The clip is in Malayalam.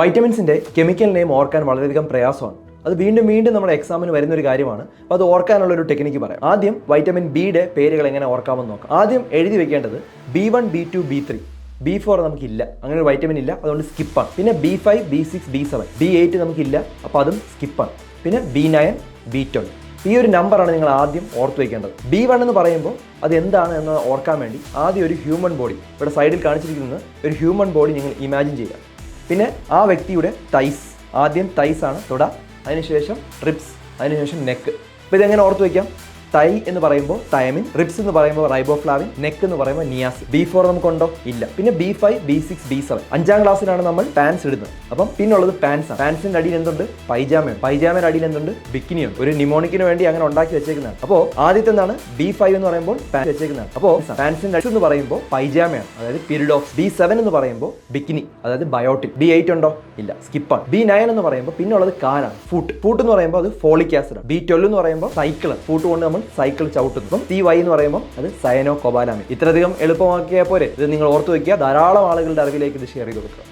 വൈറ്റമിൻസിന്റെ കെമിക്കൽ നെയിം ഓർക്കാൻ വളരെയധികം പ്രയാസമാണ്. അത് വീണ്ടും വീണ്ടും നമ്മുടെ എക്സാമിന് വരുന്ന ഒരു കാര്യമാണ്. അപ്പോൾ അത് ഓർക്കാനുള്ള ഒരു ടെക്നിക്ക് പറയാം. ആദ്യം വൈറ്റമിൻ ബിയുടെ പേരുകൾ എങ്ങനെ ഓർക്കാമെന്ന് നോക്കാം. ആദ്യം എഴുതി വെക്കേണ്ടത് B one B two B three B four നമുക്കില്ല. അങ്ങനെ ഒരു വൈറ്റമിൻ ഇല്ല. അതുകൊണ്ട് സ്കിപ്പാണ് പിന്നെ B five B six B seven B eight നമുക്കില്ല. അപ്പോൾ അതും സ്കിപ്പാണ് പിന്നെ ബി നയൻ ബി ട്വൽവ് ഈ ഒരു നമ്പറാണ് നിങ്ങൾ ആദ്യം ഓർത്ത് വയ്ക്കേണ്ടത് ബി വൺ എന്ന് പറയുമ്പോൾ അത് എന്താണ് എന്ന് ഓർക്കാൻ വേണ്ടി ആദ്യം ഒരു ഹ്യൂമൻ ബോഡി ഇവിടെ സൈഡിൽ കാണിച്ചിരിക്കുന്നത് ഒരു ഹ്യൂമൻ ബോഡി നിങ്ങൾ ഇമാജിൻ ചെയ്യുക. പിന്നെ ആ വ്യക്തിയുടെ തൈസ് ആദ്യം തൈസ് ആണ് തുട അതിനുശേഷം റിപ്സ് അതിനുശേഷം നെക്ക് അപ്പോൾ ഇതെങ്ങനെ ഓർത്ത് വയ്ക്കാം? തൈ എന്ന് പറയുമ്പോൾ തയമിൻ റിബ്സ് എന്ന് പറയുമ്പോൾ റൈബോഫ്ലാവിൻ നെക്ക് എന്ന് പറയുമ്പോൾ നിയാസ് ബി ഫോർ നമുക്കുണ്ടോ? ഇല്ല. പിന്നെ B five B six B seven. അഞ്ചാം ക്ലാസ്സിലാണ് നമ്മൾ പാൻസ് ഇടുന്നത്. അപ്പം പിന്നുള്ളത് പാൻസ് ആണ് പാൻസിന്റെ അടിയിൽ എന്തുണ്ട്? പൈജാമയുണ്ട് പൈജാമയുടെ അടിയിൽ എന്തുണ്ട്? ബിക്കിനിയുണ്ട് ഒരു നിമോണിക്കിന് വേണ്ടി അങ്ങനെ ഉണ്ടാക്കി വെച്ചേക്കുന്നതാണ്. അപ്പോൾ ആദ്യത്തെ എന്താണ്? ബി ഫൈവ് എന്ന് പറയുമ്പോൾ പാൻസ് വെച്ചേക്കുന്നതാണ്. അപ്പോൾ പാൻസിന്റെ അടിച്ച് എന്ന് പറയുമ്പോൾ പൈജാമയാണ്. അതായത് പീരിയഡ് ഓഫ് ബി സെവൻ എന്ന് പറയുമ്പോൾ ബിക്കിനി. അതായത് ബയോട്ടിക്. ബി എയ്റ്റ് ഉണ്ടോ? ഇല്ല. സ്കിപ്പാണ്. ബി നയൻ എന്ന് പറയുമ്പോൾ പിന്നുള്ളത് കാലാണ്. ഫുട്ട്. ഫുട്ട് എന്ന് പറയുമ്പോൾ അത് ഫോളിക് ആസിഡ് ബി ട്വൽവ് എന്ന് പറയുമ്പോൾ സൈക്കിൾ ഫുട്ട് കൊണ്ട് നമ്മൾ സൈക്കിൾ ചവിട്ടുന്നതും സി വൈ എന്ന് പറയുമ്പോൾ അത് സയനോ കൊബാലാമി ഇത്രയധികം എളുപ്പമാക്കിയാൽ പോരെ. ഇത് നിങ്ങൾ ഓർത്തു വയ്ക്കുക ധാരാളം ആളുകളുടെ അറിവിലേക്ക് ഇത് ഷെയർ ചെയ്ത് കൊടുക്കുക